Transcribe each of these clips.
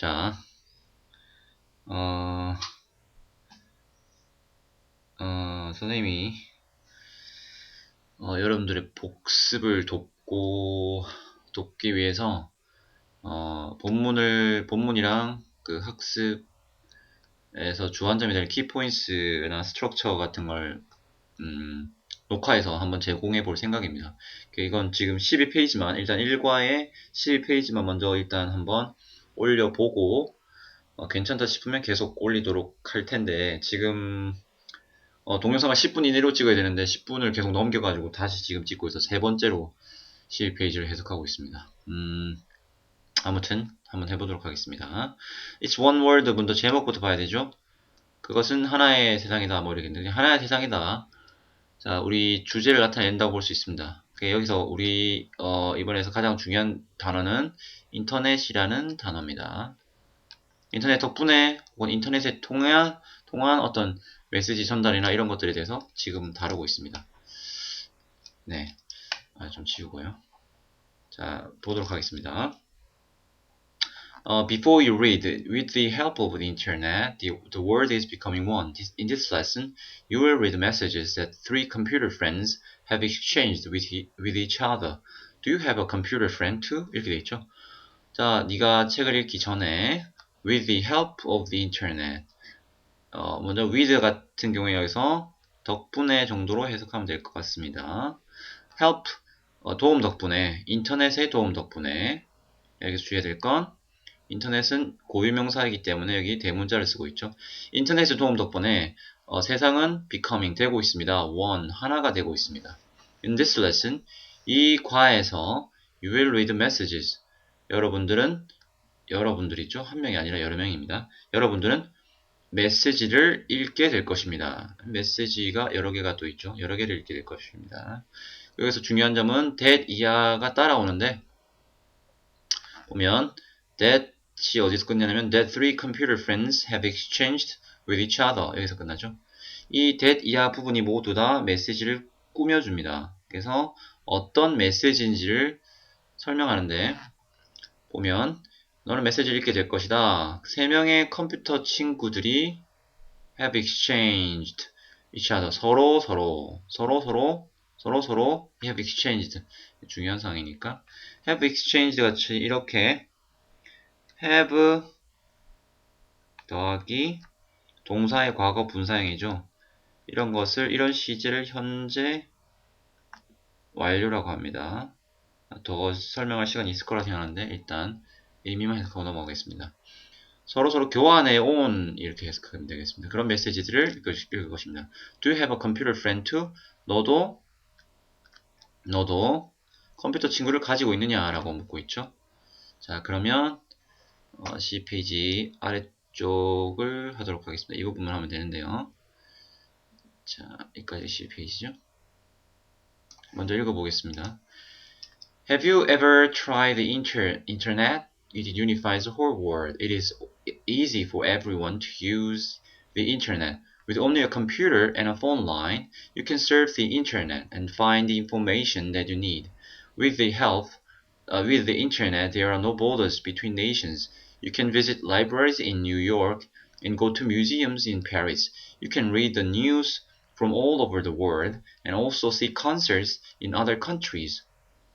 자, 어, 어, 선생님이, 어, 여러분들의 복습을 돕고, 돕기 위해서, 어, 본문을, 본문이랑 그 학습에서 주안점이 될 키포인트나 스트럭처 같은 걸, 음, 녹화해서 한번 제공해 볼 생각입니다. 이건 지금 12페이지만, 일단 1과에 12페이지만 먼저 일단 한번 올려보고, 어, 괜찮다 싶으면 계속 올리도록 할 텐데, 지금, 어, 동영상을 10분 이내로 찍어야 되는데, 10분을 계속 넘겨가지고 다시 지금 찍고 있어 세 번째로 12페이지를 해석하고 있습니다. 음, 아무튼, 한번 해보도록 하겠습니다. It's one word 먼저 제목부터 봐야 되죠? 그것은 하나의 세상이다, 뭐 이러겠는데, 하나의 세상이다. 자, 우리 주제를 나타낸다고 볼 수 있습니다. 여기서 우리 어, 이번에서 가장 중요한 단어는 인터넷이라는 단어입니다. 인터넷 덕분에 혹은 인터넷에 통한, 통한 어떤 메시지 전달이나 이런 것들에 대해서 지금 다루고 있습니다. 네, 아, 좀 지우고요. 자, 보도록 하겠습니다. Uh, before you read, with the help of the internet, the, the world is becoming one. This, in this lesson, you will read messages that three computer friends have exchanged with, with each other. Do you have a computer friend too? 이렇게 돼 있죠. 자, 네가 책을 읽기 전에 with the help of the internet. 어, 먼저 with 같은 경우에 여기서 덕분에 정도로 해석하면 될 것 같습니다. help 어, 도움 덕분에 인터넷의 도움 덕분에 여기서 주의해야 될 건 인터넷은 고유명사이기 때문에 여기 대문자를 쓰고 있죠. 인터넷의 도움 덕분에 어, 세상은 becoming 되고 있습니다. one 하나가 되고 있습니다. In this lesson, 이 과에서 you will read messages. 여러분들은 여러분들이죠. 한 명이 아니라 여러 명입니다. 여러분들은 메시지를 읽게 될 것입니다. 메시지가 여러 개가 또 있죠. 여러 개를 읽게 될 것입니다. 여기서 중요한 점은 that 이하가 따라오는데 보면 that 시 어디서 끝냐면 that three computer friends have exchanged with each other 여기서 끝나죠. 이 that 이하 부분이 모두 다 메시지를 꾸며줍니다. 그래서 어떤 메시지인지를 설명하는데 보면 너는 메시지를 읽게 될 것이다. 세 명의 컴퓨터 친구들이 have exchanged each other 서로 서로 서로 서로 서로 서로 have exchanged 중요한 상황이니까 have exchanged 같이 이렇게 have 더하기 동사의 과거 분사형이죠. 이런 것을 이런 시제를 현재 완료라고 합니다. 더 설명할 시간이 있을 거라 생각하는데 일단 의미만 해석하고 넘어가겠습니다. 서로서로 교환해 온 이렇게 해석하면 되겠습니다. 그런 메시지들을 읽을 것입니다. Do you have a computer friend too? 너도 너도 컴퓨터 친구를 가지고 있느냐라고 묻고 있죠. 자 그러면 어, C 페이지 아래 쪽을 하도록 하겠습니다. 이 부분만 하면 되는데요. 자, 여기까지 C 페이지죠. 먼저 읽어보겠습니다. Have you ever tried the inter internet? It unifies the whole world. It is easy for everyone to use the internet. With only a computer and a phone line, you can surf the internet and find the information that you need. With the help, uh, with the internet, there are no borders between nations. You can visit libraries in New York and go to museums in Paris. You can read the news from all over the world and also see concerts in other countries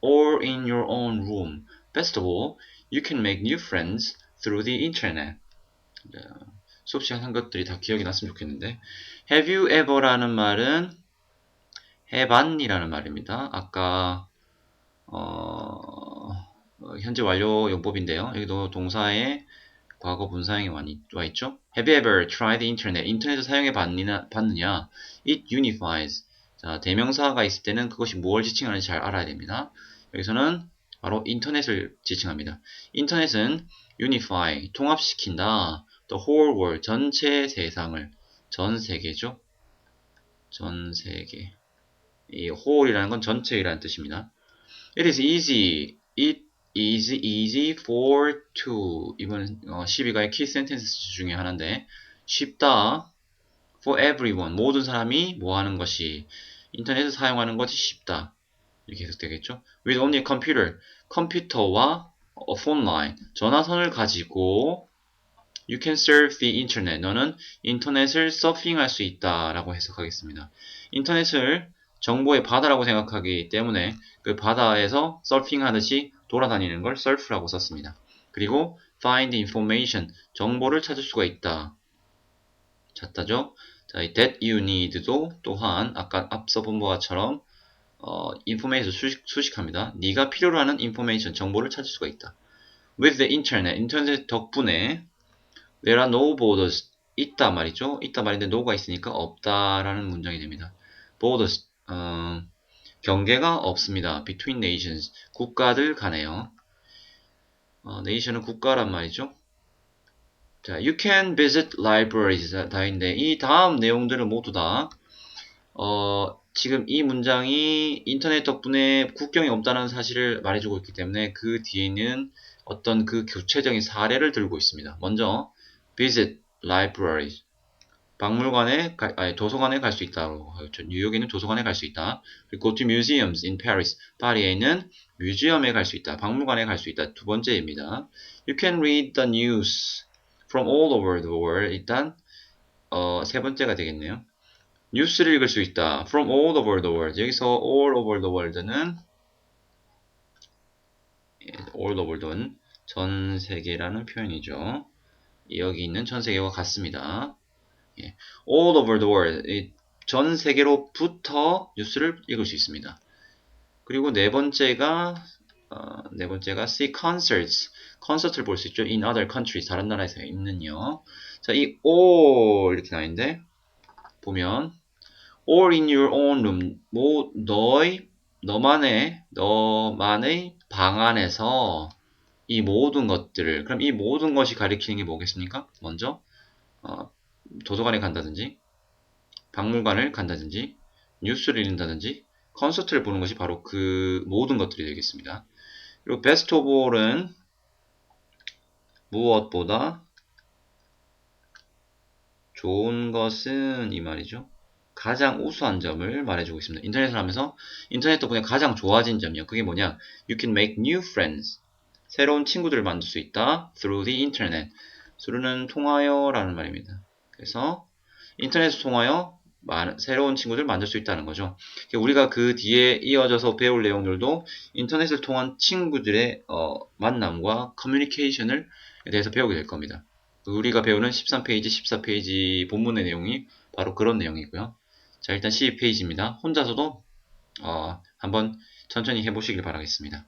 or in your own room. Best of all, you can make new friends through the internet. 수업 시간 한 것들이 다 기억이 났으면 좋겠는데 Have you ever라는 말은 해반이라는 말입니다. 아까 어, 현재 완료 용법인데요. 여기도 동사의 과거 분사형이 와 있죠. Have you ever tried the internet? 인터넷을 사용해 봤느냐? 봤느냐? It unifies. 자, 대명사가 있을 때는 그것이 무엇을 지칭하는지 잘 알아야 됩니다. 여기서는 바로 인터넷을 지칭합니다. 인터넷은 unify, 통합시킨다. The whole world, 전체 세상을, 전 세계죠. 전 세계. 이 whole이라는 건 전체이라는 뜻입니다. It is easy. It is easy for to. 이번 어, 12가의 키 센텐스 중에 하나인데 쉽다. For everyone. 모든 사람이 뭐 하는 것이 인터넷을 사용하는 것이 쉽다. 이렇게 해석되겠죠. With only a computer. 컴퓨터와 a phone line. 전화선을 가지고 You can surf the internet. 너는 인터넷을 서핑할 수 있다. 라고 해석하겠습니다. 인터넷을 정보의 바다라고 생각하기 때문에 그 바다에서 서핑하듯이 돌아다니는 걸 surf라고 썼습니다. 그리고 find information. 정보를 찾을 수가 있다. 찾다죠? 자, 이 that you need도 또한 아까 앞서 본 바처럼 어, information 수식, 수식합니다. 네가 필요로 하는 information, 정보를 찾을 수가 있다. With the internet, 인터넷 덕분에 there are no borders, 있다 말이죠. 있다 말인데 no가 있으니까 없다라는 문장이 됩니다. borders, 어, 경계가 없습니다. between nations, 국가들 간에요. 어, nation은 국가란 말이죠. 자, you can visit libraries 다인데 이 다음 내용들은 모두 다 어, 지금 이 문장이 인터넷 덕분에 국경이 없다는 사실을 말해주고 있기 때문에 그 뒤에는 어떤 그 구체적인 사례를 들고 있습니다. 먼저 visit libraries 박물관에 가, 아니, 도서관에 갈 수 있다고 하죠. 뉴욕에 있는 도서관에 갈 수 있다. 그리고 go to museums in Paris 파리에 있는 뮤지엄에 갈 수 있다. 박물관에 갈 수 있다. 두 번째입니다. You can read the news from all over the world. 일단 어, 세 번째가 되겠네요. 뉴스를 읽을 수 있다. From all over the world. 여기서 all over the world는 예, all over the world 전 세계라는 표현이죠. 여기 있는 전 세계와 같습니다. 예, all over the world 전 세계로부터 뉴스를 읽을 수 있습니다. 그리고 네 번째가 어, 네 번째가 see concerts 콘서트를 볼 수 있죠. in other countries 다른 나라에서 있는요. 자, 이 all 이렇게 나와 있는데 보면 or in your own room 뭐 너의 너만의 너만의 방 안에서 이 모든 것들을 그럼 이 모든 것이 가리키는 게 뭐겠습니까? 먼저 어, 도서관에 간다든지 박물관을 간다든지 뉴스를 읽는다든지 콘서트를 보는 것이 바로 그 모든 것들이 되겠습니다. 그리고 베스트 오브 올은 무엇보다 좋은 것은 이 말이죠. 가장 우수한 점을 말해주고 있습니다. 인터넷을 하면서 인터넷 덕분에 가장 좋아진 점이요. 그게 뭐냐? You can make new friends. 새로운 친구들을 만들 수 있다. Through the internet. through는 통하여라는 말입니다. 그래서 인터넷을 통하여 새로운 친구들 을 만들 수 있다는 거죠. 우리가 그 뒤에 이어져서 배울 내용들도 인터넷을 통한 친구들의 어, 만남과 커뮤니케이션을 대해서 배우게 될 겁니다. 우리가 배우는 13페이지, 14페이지 본문의 내용이 바로 그런 내용이고요. 자, 일단 12페이지입니다. 혼자서도 어, 한번 천천히 해보시길 바라겠습니다.